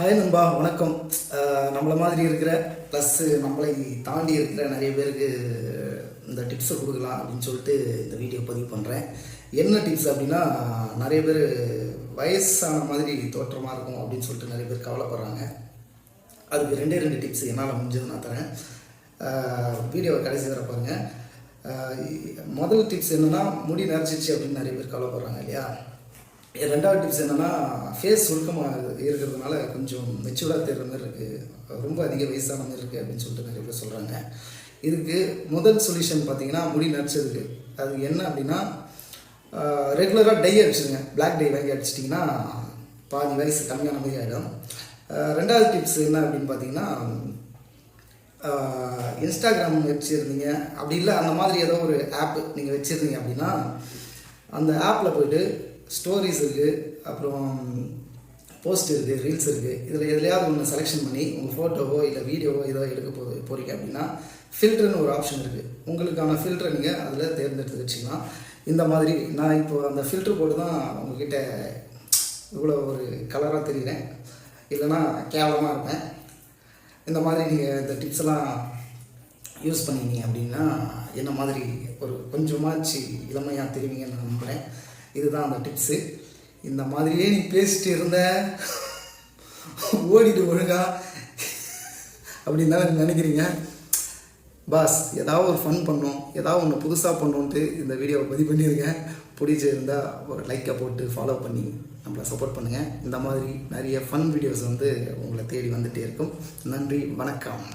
Hi நண்பா. வணக்கம். நம்மளை மாதிரி இருக்கிற ப்ளஸ் நம்மளை தாண்டி இருக்கிற நிறைய பேருக்கு இந்த டிப்ஸை கொடுக்கலாம் அப்படின்னு சொல்லிட்டு இந்த வீடியோ பதிவு பண்ணுறேன் என்ன டிப்ஸ் அப்படின்னா நிறைய பேர் வயசான மாதிரி தோற்றமாக இருக்கும் அப்படின்னு சொல்லிட்டு நிறைய பேர் கவலைப்படுறாங்க. அதுக்கு ரெண்டே ரெண்டு டிப்ஸ் என்னால் முடிஞ்சது நான் தரேன். வீடியோவை கடைசி வர பாருங்கள் முதல் டிப்ஸ் என்னென்னா முடி நரைச்சிச்சு அப்படின்னு நிறைய பேர் கவலைப்படுறாங்க இல்லையா? ரெண்டாவது டிப்ஸ் என்னென்னா ஃபேஸ் சுருக்கமாக இருக்கிறதுனால கொஞ்சம் மெச்சூர்டாக தெரிகிற மாதிரி இருக்குது ரொம்ப அதிக வயசான மாதிரி இருக்குது அப்படின்னு சொல்லிட்டு நிறைய பேர் சொல்கிறாங்க இதுக்கு முதல் சொல்யூஷன் பார்த்தீங்கன்னா முடி நரைச்சதுக்கு அது என்ன அப்படின்னா ரெகுலராக டை அடிச்சுருங்க. பிளாக் டை வாங்கி அடிச்சிட்டிங்கன்னா பாதி வயசு கம்மியான மாதிரி ஆகிடும் ரெண்டாவது டிப்ஸ் என்ன அப்படின்னு பார்த்தீங்கன்னா இன்ஸ்டாகிராம் வச்சுருந்தீங்க. அப்படி இல்லை அந்த மாதிரி ஏதோ ஒரு ஆப் நீங்கள் வச்சுருந்தீங்க அப்படின்னா அந்த ஆப்பில் போய்ட்டு ஸ்டோரிஸ் இருக்குது அப்புறம் போஸ்ட் இருக்குது ரீல்ஸ் இருக்குது இதில் எதுலையாவது ஒன்று செலெக்ஷன் பண்ணி உங்கள் ஃபோட்டோவோ இல்லை வீடியோவோ ஏதோ எடுக்க போ போகிறீங்க அப்படின்னா ஃபில்டர்னு ஒரு ஆப்ஷன் இருக்குது உங்களுக்கான ஃபில்டரை நீங்கள் அதில் தேர்ந்தெடுத்து வச்சுக்கலாம் இந்த மாதிரி நான் இப்போ அந்த ஃபில்டர் போட்டு தான் உங்ககிட்ட இவ்வளோ ஒரு கலராக தெரிகிறேன் இல்லைன்னா கேவலமாக இருப்பேன். இந்த மாதிரி நீங்கள் இந்த டிப்ஸ் எல்லாம் யூஸ் பண்ணிங்க அப்படின்னா என்ன மாதிரி ஒரு கொஞ்சமாச்சு இளமையாக தெரிவிங்கன்னு நான் நம்புகிறேன் இதுதான் அந்த டிப்ஸு இந்த மாதிரியே நீ பேசிட்டு இருந்த ஓடிட்டு ஒழுங்கா அப்படின்னு தான் நினைக்கிறீங்க. பாஸ் ஏதாவது ஒரு ஃபன் பண்ணோம் ஏதாவது ஒன்று புதுசாக பண்ணோன்ட்டு இந்த வீடியோவை பதிவு பண்ணியிருக்கேன் பிடிச்சிருந்தால் ஒரு லைக்கை போட்டு ஃபாலோ பண்ணி நம்மளை சப்போர்ட் பண்ணுங்கள் இந்த மாதிரி நிறைய ஃபன் வீடியோஸ் வந்து உங்களை தேடி வந்துகிட்டே இருக்கும். நன்றி வணக்கம்.